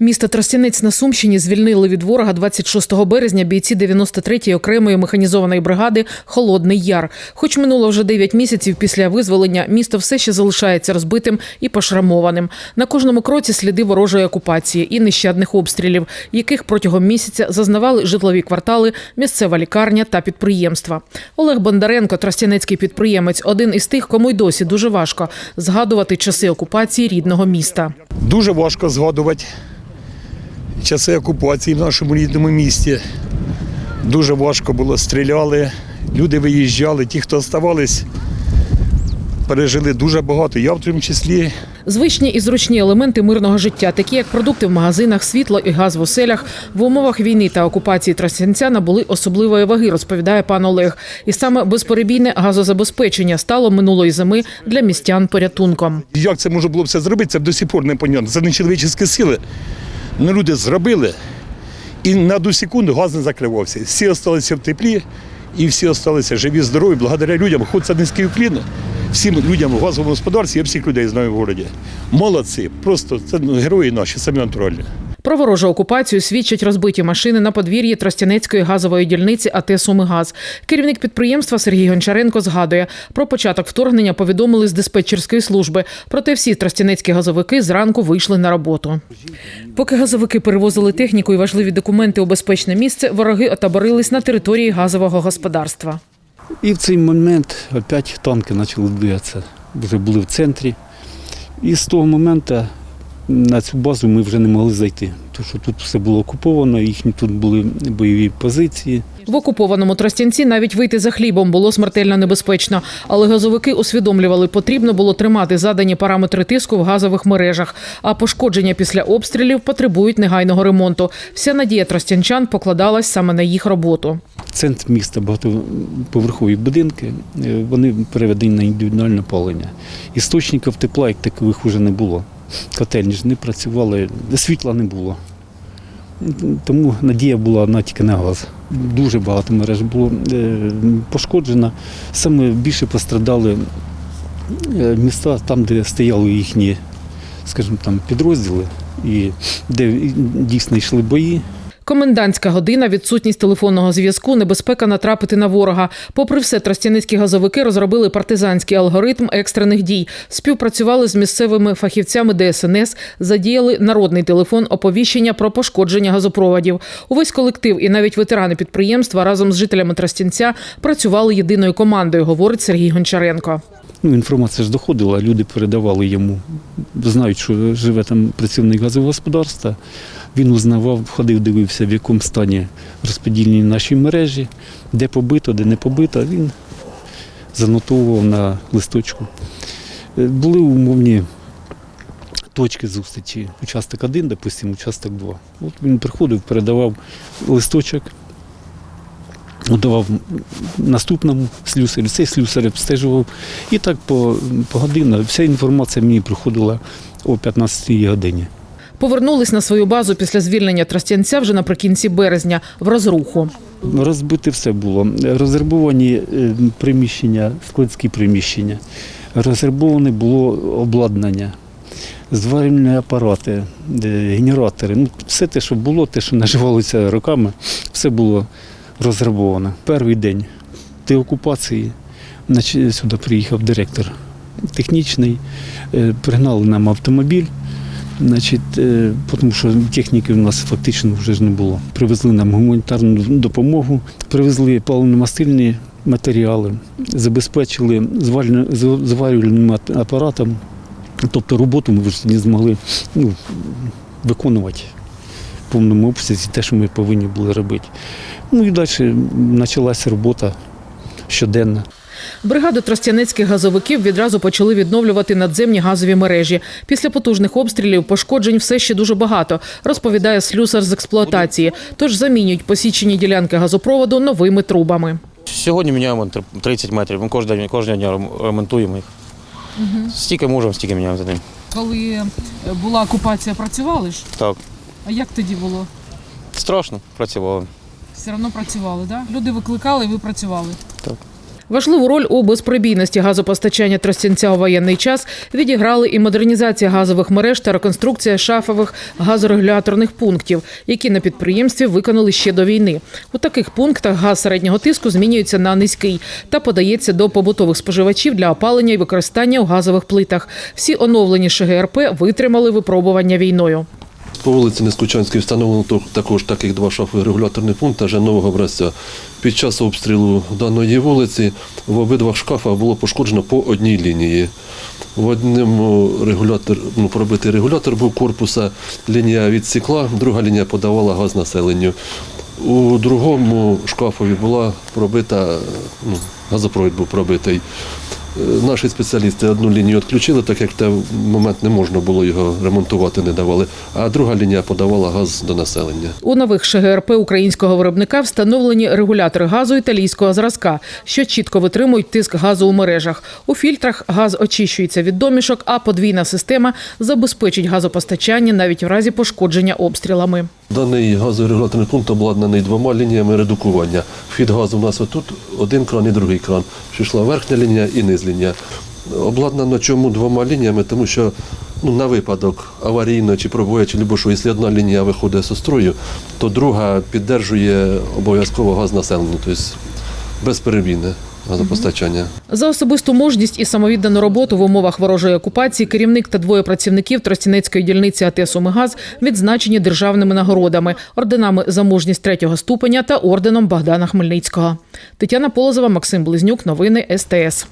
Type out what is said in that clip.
Місто Тростянець на Сумщині звільнили від ворога 26 березня бійці 93-ї окремої механізованої бригади Холодний Яр. Хоч минуло вже 9 місяців після визволення, місто все ще залишається розбитим і пошрамованим. На кожному кроці сліди ворожої окупації і нещадних обстрілів, яких протягом місяця зазнавали житлові квартали, місцева лікарня та підприємства. Олег Бондаренко, тростянецький підприємець, один із тих, кому й досі дуже важко згадувати часи окупації рідного міста. Дуже важко згадувати часи окупації в нашому рідному місті. Дуже важко було, стріляли, люди виїжджали, ті, хто оставались, пережили дуже багато. Я в тому числі Звичні і зручні елементи мирного життя, такі як продукти в магазинах, світло і газ в оселях, в умовах війни та окупації Тростянця набули особливої ваги, розповідає пан Олег. І саме безперебійне газозабезпечення стало минулої зими для містян порятунком. як це можна було все зробити, це до сих пор не понятно. Це не чоловічі сили. Ну, люди зробили, і на одну секунду газ не закривався. Всі залишилися в теплі, і всі залишилися живі, здорові, благодаря людям. Хоч це низький уклін всім людям в газовому господарстві, я всіх людей знаю в місті. Молодці, просто це ну, герої наші, самі натуральні. Про ворожу окупацію свідчать розбиті машини на подвір'ї Тростянецької газової дільниці АТ «Сумигаз». Керівник підприємства Сергій Гончаренко згадує, про початок вторгнення повідомили з диспетчерської служби. Проте всі тростянецькі газовики зранку вийшли на роботу. Поки газовики перевозили техніку і важливі документи у безпечне місце, вороги отаборились на території газового господарства. І в цей момент опять танки почали двигатися. Вже були в центрі. І з того моменту на цю базу ми вже не могли зайти. Тому що тут все було окуповано, їхні тут були бойові позиції. В окупованому Тростянці навіть вийти за хлібом було смертельно небезпечно, але газовики усвідомлювали, потрібно було тримати задані параметри тиску в газових мережах. А пошкодження після обстрілів потребують негайного ремонту. Вся надія тростянчан покладалась саме на їх роботу. Центр міста, багатоповерхові будинки, е, вони переведені на індивідуальне палення. Істочників тепла, як такових, вже не було. Котельні ж не працювали, світла не було. Тому надія була на тільки на газ. Дуже багато мереж було е, пошкоджено. Саме більше пострадали е, міста там, де стояли їхні, скажімо, там підрозділи, і де дійсно йшли бої. Комендантська година, відсутність телефонного зв'язку, небезпека натрапити на ворога. Попри все, тростяницькі газовики розробили партизанський алгоритм екстрених дій, співпрацювали з місцевими фахівцями ДСНС, задіяли народний телефон оповіщення про пошкодження газопроводів. Увесь колектив і навіть ветерани підприємства разом з жителями Тростянця працювали єдиною командою, говорить Сергій Гончаренко. Ну, інформація ж доходила, люди передавали йому, знають, що живе там працівник газового господарства. Він узнавав, ходив, дивився, в якому стані розподільні наші мережі, де побито, де не побито. Він занотовував на листочку. Е, Були умовні точки зустрічі. Участок 1, допустимо, участок 2. От він приходив, передавав листочок, давав наступному слюсарю, цей слюсар обстежував. І так по, по годинах вся інформація мені приходила о 15-й годині. Повернулись на свою базу після звільнення Тростянця вже наприкінці березня в розруху. Розбите все було. Розрабовані е, приміщення, складські приміщення. Розрабоване було обладнання, зварювальні апарати, е, генератори. Ну, все те, що було, те, що наживалося роками, все було розрабовано. Перший день деокупації сюди приїхав директор технічний, е, пригнали нам автомобіль. Значить, е, тому що техніки у нас фактично вже не було. Привезли нам гуманітарну допомогу, привезли паливно-мастильні матеріали, забезпечили зварювальним- апаратом. Тобто роботу ми вже не змогли ну, виконувати повному обсязі те, що ми повинні були робити. Ну і далі почалася робота щоденна. Бригади тростянецьких газовиків відразу почали відновлювати надземні газові мережі. Після потужних обстрілів пошкоджень все ще дуже багато, розповідає слюсар з експлуатації. Тож замінюють посічені ділянки газопроводу новими трубами. Сьогодні міняємо тр- 30 метрів. Ми кожен день, кожного дня ремонтуємо їх. Стільки можемо, стільки міняємо за день. Коли була окупація, працювали ж? Так. А як тоді було? Страшно, працювали. Все одно працювали, да? Люди викликали, і ви працювали. Так. Важливу роль у безпробійності газопостачання Тростянця у воєнний час відіграли і модернізація газових мереж та реконструкція шафових газорегуляторних пунктів, які на підприємстві виконали ще до війни. У таких пунктах газ середнього тиску змінюється на низький та подається до побутових споживачів для опалення і використання у газових плитах. Всі оновлені ШГРП витримали випробування війною. По вулиці Нескучанській встановлено також таких два шафи регуляторних пункти вже нового образця. Під час обстрілу даної вулиці в обидва шкафах було пошкоджено по одній лінії. В одному регулятор, ну, пробитий регулятор був корпуса, лінія відсікла, друга лінія подавала газ населенню. У другому шкафові була пробита, ну, газопровід був пробитий. Е, Наші спеціалісти одну лінію відключили, так як в той момент не можна було його ремонтувати, не давали. А друга лінія подавала газ до населення. У нових ШГРП українського виробника встановлені регулятори газу італійського зразка, що чітко витримують тиск газу у мережах. У фільтрах газ очищується від домішок, а подвійна система забезпечить газопостачання навіть в разі пошкодження обстрілами. Даний газовий регуляторний пункт обладнаний двома лініями редукування. Вхід газу у нас отут один кран і другий кран. Пішла верхня лінія і низ лінія. Обладнано чому двома лініями, тому що ну, на випадок аварійного чи пробоя, чи любо що, якщо одна лінія виходить з строю, то друга піддержує обов'язково газ населення, тобто безперебійне газопостачання. За особисту мужність і самовіддану роботу в умовах ворожої окупації керівник та двоє працівників Тростянецької дільниці АТ «Сумигаз» відзначені державними нагородами, орденами за мужність третього ступеня та орденом Богдана Хмельницького. Тетяна Полозова, Максим Близнюк. Новини СТС.